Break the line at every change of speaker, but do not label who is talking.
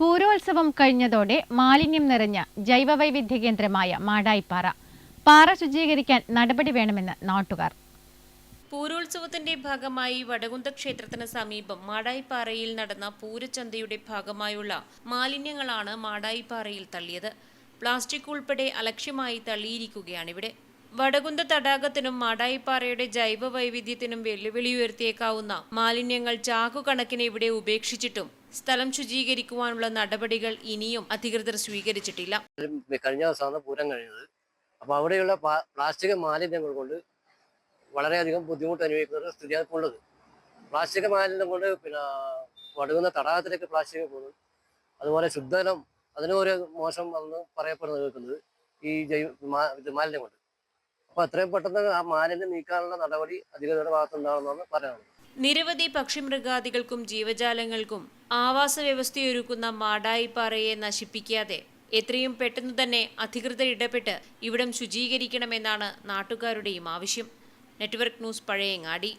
പൂരോത്സവം കഴിഞ്ഞതോടെ മാലിന്യം നിറഞ്ഞ ജൈവവൈവിധ്യ കേന്ദ്രമായ മാടായിപ്പാറ. പാറ ശുചീകരിക്കാൻ നടപടി വേണമെന്ന് നാട്ടുകാർ.
പൂരോത്സവത്തിന്റെ ഭാഗമായി വടകുന്ത ക്ഷേത്രത്തിന് സമീപം മാടായിപ്പാറയിൽ നടന്ന പൂരച്ചന്തയുടെ ഭാഗമായുള്ള മാലിന്യങ്ങളാണ് മാടായിപ്പാറയിൽ തള്ളിയത്. പ്ലാസ്റ്റിക് ഉൾപ്പെടെ അലക്ഷ്യമായി തള്ളിയിരിക്കുകയാണിവിടെ. വടകുന്ത തടാകത്തിനും മാടായിപ്പാറയുടെ ജൈവ വൈവിധ്യത്തിനും വെല്ലുവിളി ഉയർത്തിയേക്കാവുന്ന മാലിന്യങ്ങൾ ചാക്കുകണക്കിന് ഇവിടെ ഉപേക്ഷിച്ചിട്ടും സ്ഥലം ശുചീകരിക്കുവാനുള്ള നടപടികൾ ഇനിയും അധികൃതർ സ്വീകരിച്ചിട്ടില്ല.
കഴിഞ്ഞ ദിവസമാണ് പൂരം കഴിഞ്ഞത്. അപ്പോൾ അവിടെയുള്ള പ്ലാസ്റ്റിക് മാലിന്യങ്ങൾ കൊണ്ട് വളരെയധികം ബുദ്ധിമുട്ട് അനുഭവിക്കുന്ന സ്ഥിതിയാണ് ഉള്ളത്. പ്ലാസ്റ്റിക് മാലിന്യം കൊണ്ട് പിന്നെ വടുകുന്ന തടാകത്തിലേക്ക് പ്ലാസ്റ്റിക് പോകുന്നു. അതുപോലെ ശുദ്ധജലം അതിനും ഒരു മോശം എന്ന് പറയപ്പെടുന്നത് കേൾക്കുന്നത് ഈ ജൈവ മാലിന്യം കൊണ്ട്. അപ്പോൾ എത്രയും പെട്ടെന്ന് ആ മാലിന്യം നീക്കാനുള്ള നടപടി അധികൃതരുടെ ഭാഗത്തുണ്ടാകണമെന്നാണ് പറയുന്നത്
നിരവധി പക്ഷിമൃഗാദികൾക്കും ജീവജാലങ്ങൾക്കും ആവാസ വ്യവസ്ഥയൊരുക്കുന്ന മാടായിപ്പാറയെ നശിപ്പിക്കാതെ എത്രയും പെട്ടെന്ന് തന്നെ അധികൃതർ ഇടപെട്ട് ഇവിടം ശുചീകരിക്കണമെന്നാണ് നാട്ടുകാരുടെയും ആവശ്യം. Network news Pazhayangadi.